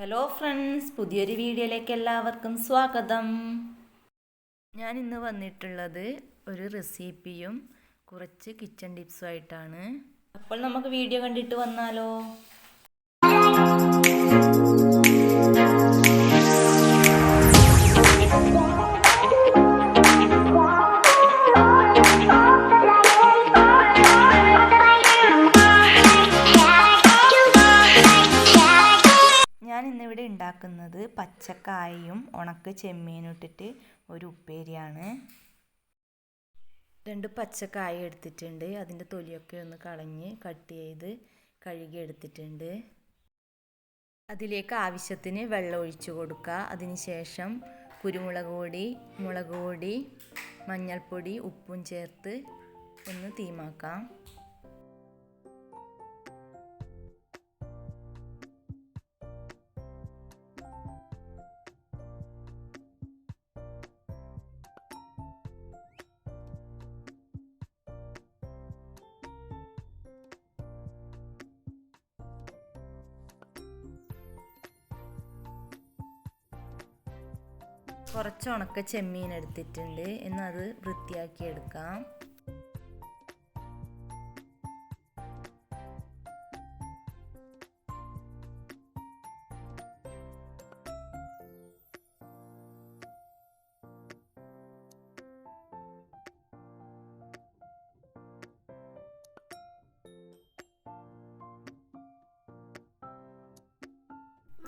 Hello friends പുതിയൊരു വീഡിയോയിലേക്ക് എല്ലാവർക്കും സ്വാഗതം. ഞാൻ ഇന്ന് വന്നിട്ടുള്ളത് ഒരു റെസിപ്പിയും കുറച്ച് കിച്ചൺ ടിപ്സും ആയിട്ടാണ്. അപ്പോൾ നമുക്ക് വീഡിയോ കണ്ടിട്ട് വന്നാലോ? ഉണ്ടാക്കുന്നത് പച്ചക്കായയും ഉണക്ക ചെമ്മീനും ഇട്ടിട്ട് ഒരു ഉപ്പേരിയാണ്. രണ്ട് പച്ചക്കായ എടുത്തിട്ടുണ്ട്. അതിന്റെ തൊലിയൊക്കെ ഒന്ന് കളഞ്ഞ് കട്ട് ചെയ്ത് കഴുകി എടുത്തിട്ടുണ്ട്. അതിലേക്ക് ആവശ്യത്തിന് വെള്ളം ഒഴിച്ചു കൊടുക്കുക. അതിന് ശേഷം കുരുമുളക് പൊടി മുളക് പൊടി മഞ്ഞൾപ്പൊടി ഉപ്പും ചേർത്ത് ഒന്ന് തീമാക്കാം. കുറച്ച് ഉണക്ക ചെമ്മീൻ എടുത്തിട്ടുണ്ട്. എന്നത് വൃത്തിയാക്കി എടുക്കാം.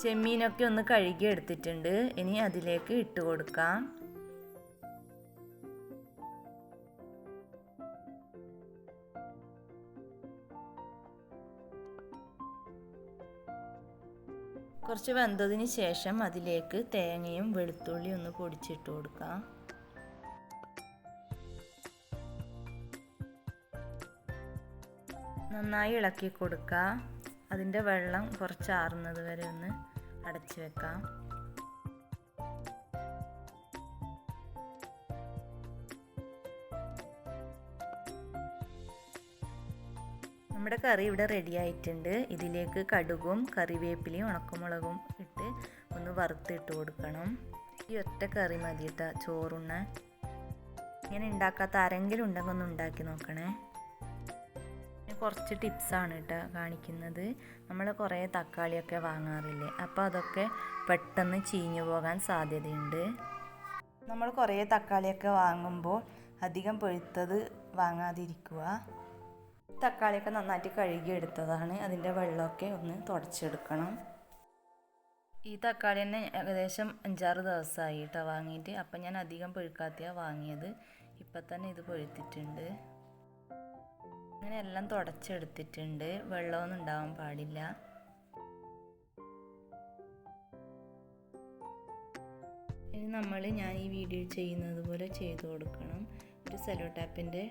ചെമ്മീനൊക്കെ ഒന്ന് കഴുകി എടുത്തിട്ടുണ്ട്. ഇനി അതിലേക്ക് ഇട്ട് കൊടുക്കാം. കുറച്ച് വെന്തതിന് ശേഷം അതിലേക്ക് തേങ്ങയും വെളുത്തുള്ളിയും ഒന്ന് പൊടിച്ചിട്ട് കൊടുക്കാം. നന്നായി ഇളക്കി കൊടുക്കുക അതിന്റെ വെള്ളം കുറച്ച് ആറുന്നത് വരെ ഒന്ന് അടച്ചു വെക്കാം. നമ്മുടെ കറി ഇവിടെ റെഡി ആയിട്ടുണ്ട്. ഇതിലേക്ക് കടുകും കറിവേപ്പിലയും ഉണക്കമുളകും ഇട്ട് ഒന്ന് വറുത്തിട്ട് കൊടുക്കണം. ഈ ഒറ്റ കറി മതി കേട്ടോ ചോറുണ്ണ ഇങ്ങനെ ഉണ്ടാക്കാത്ത ആരെങ്കിലും ഉണ്ടെങ്കിൽ ഒന്ന് ഉണ്ടാക്കി നോക്കണേ. കുറച്ച് ടിപ്സാണ് കേട്ടോ കാണിക്കുന്നത്. നമ്മൾ കുറേ തക്കാളിയൊക്കെ വാങ്ങാറില്ലേ? അപ്പോൾ അതൊക്കെ പെട്ടെന്ന് ചീഞ്ഞു പോകാൻ സാധ്യതയുണ്ട്. നമ്മൾ കുറേ തക്കാളിയൊക്കെ വാങ്ങുമ്പോൾ അധികം പഴുത്തത് വാങ്ങാതിരിക്കുക. തക്കാളിയൊക്കെ നന്നായിട്ട് കഴുകിയെടുത്തതാണ് അതിന്റെ വെള്ളമൊക്കെ ഒന്ന് തുടച്ചെടുക്കണം. ഈ തക്കാളി തന്നെ ഏകദേശം അഞ്ചാറ് ദിവസമായി കേട്ടോ വാങ്ങിയിട്ട്. അപ്പം ഞാൻ അധികം പഴുക്കാത്തയാണ് വാങ്ങിയത്. ഇപ്പം തന്നെ ഇത് പഴുത്തിട്ടുണ്ട്. അങ്ങനെ എല്ലാം തുടച്ചെടുത്തിട്ടുണ്ട്. വെള്ളമൊന്നും ഉണ്ടാവാൻ പാടില്ല. ഇനി നമ്മൾ ഞാൻ ഈ വീഡിയോ ചെയ്യുന്നത് പോലെ ചെയ്തു കൊടുക്കണം. ഒരു സെലോ ടാപ്പിന്റെ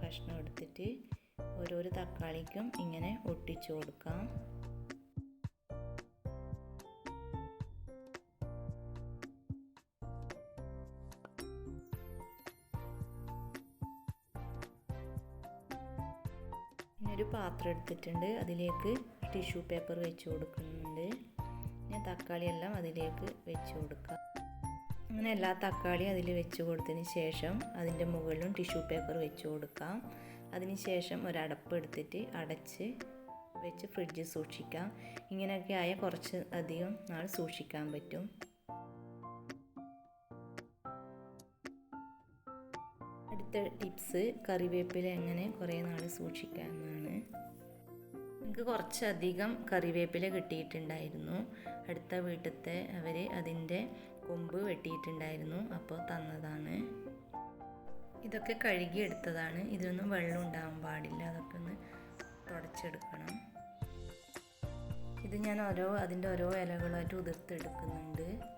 കഷ്ണം എടുത്തിട്ട് ഓരോരോ തക്കാളിക്കും ഇങ്ങനെ ഒട്ടിച്ചു കൊടുക്കാം. ഒരു പാത്രം എടുത്തിട്ടുണ്ട്. അതിലേക്ക് ടിഷ്യൂ പേപ്പർ വെച്ച് കൊടുക്കുന്നുണ്ട്. ഞാൻ തക്കാളിയെല്ലാം അതിലേക്ക് വെച്ച് കൊടുക്കാം. അങ്ങനെ എല്ലാ തക്കാളിയും അതിൽ വെച്ച് കൊടുത്തതിന് ശേഷം അതിന്റെ മുകളിലും ടിഷ്യൂ പേപ്പർ വെച്ച് കൊടുക്കാം. അതിന് ശേഷം ഒരടപ്പ് എടുത്തിട്ട് അടച്ച് വെച്ച് ഫ്രിഡ്ജിൽ സൂക്ഷിക്കാം. ഇങ്ങനെയൊക്കെ ആയ കുറച്ച് അധികം നാൾ സൂക്ഷിക്കാൻ പറ്റും. അടുത്ത ടിപ്സ് കറിവേപ്പില എങ്ങനെ കുറേ നാൾ സൂക്ഷിക്കാം എന്നാണ് എനിക്ക് കുറച്ചധികം കറിവേപ്പില കിട്ടിയിട്ടുണ്ടായിരുന്നു. അടുത്ത വീട്ടിലത്തെ അവർ അതിന്റെ കൊമ്പ് വെട്ടിയിട്ടുണ്ടായിരുന്നു. അപ്പോൾ തന്നതാണ്. ഇതൊക്കെ കഴുകിയെടുത്തതാണ്. ഇതിനൊന്നും വെള്ളം ഉണ്ടാകാൻ പാടില്ല. അതൊക്കെ ഒന്ന് തുടച്ചെടുക്കണം. ഇത് ഞാൻ ഓരോ അതിന്റെ ഓരോ ഇലകളായിട്ട് ഉതിർത്തെടുക്കുന്നുണ്ട്.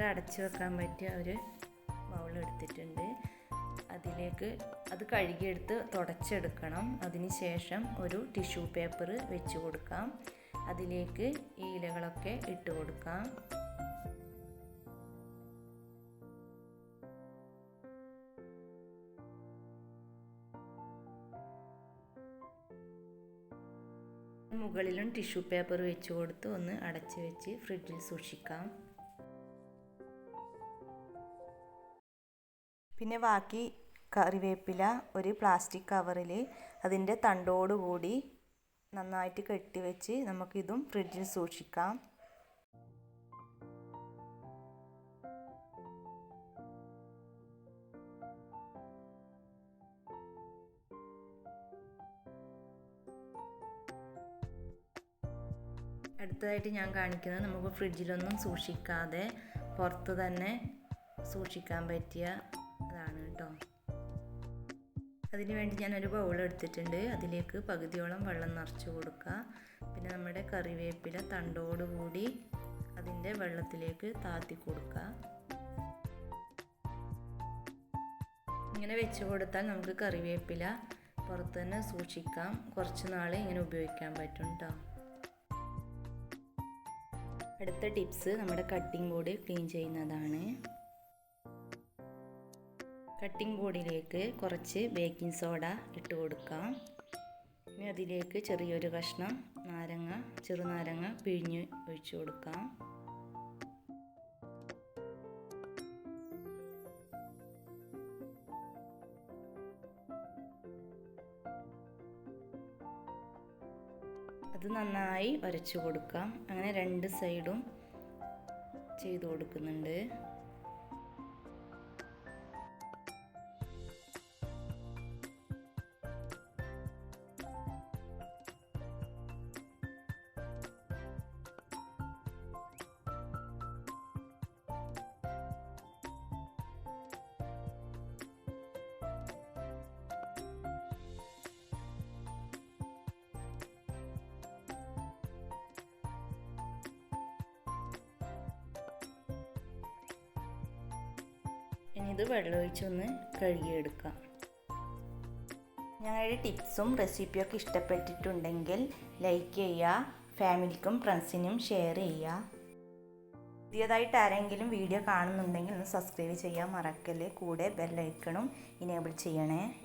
ഞാനൊരു അടച്ചു വെക്കാൻ പറ്റിയ ഒരു ബൗൾ എടുത്തിട്ടുണ്ട്. അതിലേക്ക് അത് കഴുകിയെടുത്ത് തുടച്ചെടുക്കണം. അതിന് ശേഷം ഒരു ടിഷ്യൂ പേപ്പർ വെച്ച് കൊടുക്കാം. അതിലേക്ക് ഈ ഇലകളൊക്കെ ഇട്ട് കൊടുക്കാം. മുകളിലും ടിഷ്യൂ പേപ്പർ വെച്ച് കൊടുത്ത് ഒന്ന് അടച്ച് വെച്ച് ഫ്രിഡ്ജിൽ സൂക്ഷിക്കാം. പിന്നെ ബാക്കി കറിവേപ്പില ഒരു പ്ലാസ്റ്റിക് കവറിൽ അതിന്റെ തണ്ടോടുകൂടി നന്നായിട്ട് കെട്ടിവെച്ച് നമുക്കിതും ഫ്രിഡ്ജിൽ സൂക്ഷിക്കാം. അടുത്തതായിട്ട് ഞാൻ കാണിക്കുന്നത് നമുക്ക് ഫ്രിഡ്ജിലൊന്നും സൂക്ഷിക്കാതെ പുറത്ത് തന്നെ സൂക്ഷിക്കാൻ പറ്റിയ അതാണ് കേട്ടോ. അതിനുവേണ്ടി ഞാനൊരു ബൗൾ എടുത്തിട്ടുണ്ട്. അതിലേക്ക് പകുതിയോളം വെള്ളം നിറച്ച് കൊടുക്കുക. പിന്നെ നമ്മുടെ കറിവേപ്പില തണ്ടോട് കൂടി അതിന്റെ വെള്ളത്തിലേക്ക് താത്തി കൊടുക്കുക. ഇങ്ങനെ വെച്ച് കൊടുത്താൽ നമുക്ക് കറിവേപ്പില പുറത്ത് തന്നെ സൂക്ഷിക്കാം. കുറച്ച് നാൾ ഇങ്ങനെ ഉപയോഗിക്കാൻ പറ്റും കേട്ടോ. അടുത്ത ടിപ്സ് നമ്മുടെ കട്ടിംഗ് ബോർഡ് ക്ലീൻ ചെയ്യുന്നതാണ്. കട്ടിംഗ് ബോർഡിലേക്ക് കുറച്ച് ബേക്കിംഗ് സോഡ ഇട്ട് കൊടുക്കാം. ഇനി അതിലേക്ക് ചെറിയൊരു കഷ്ണം നാരങ്ങ ചെറുനാരങ്ങ പിഴിഞ്ഞ് ഒഴിച്ചു കൊടുക്കാം. അത് നന്നായി വരച്ചു കൊടുക്കാം. അങ്ങനെ രണ്ട് സൈഡും ചെയ്തു കൊടുക്കുന്നുണ്ട്. ഇത് വെള്ളമൊഴിച്ചൊന്ന് കഴുകിയെടുക്കാം. ഞങ്ങളുടെ ടിപ്സും റെസിപ്പിയൊക്കെ ഇഷ്ടപ്പെട്ടിട്ടുണ്ടെങ്കിൽ ലൈക്ക് ചെയ്യുക ഫാമിലിക്കും ഫ്രണ്ട്സിനും ഷെയർ ചെയ്യുക. പുതിയതായിട്ട് ആരെങ്കിലും വീഡിയോ കാണുന്നുണ്ടെങ്കിൽ ഒന്ന് സബ്സ്ക്രൈബ് ചെയ്യാൻ മറക്കല്ലേ? കൂടെ ബെല്ലൈക്കണും ഇനേബിൾ ചെയ്യണേ.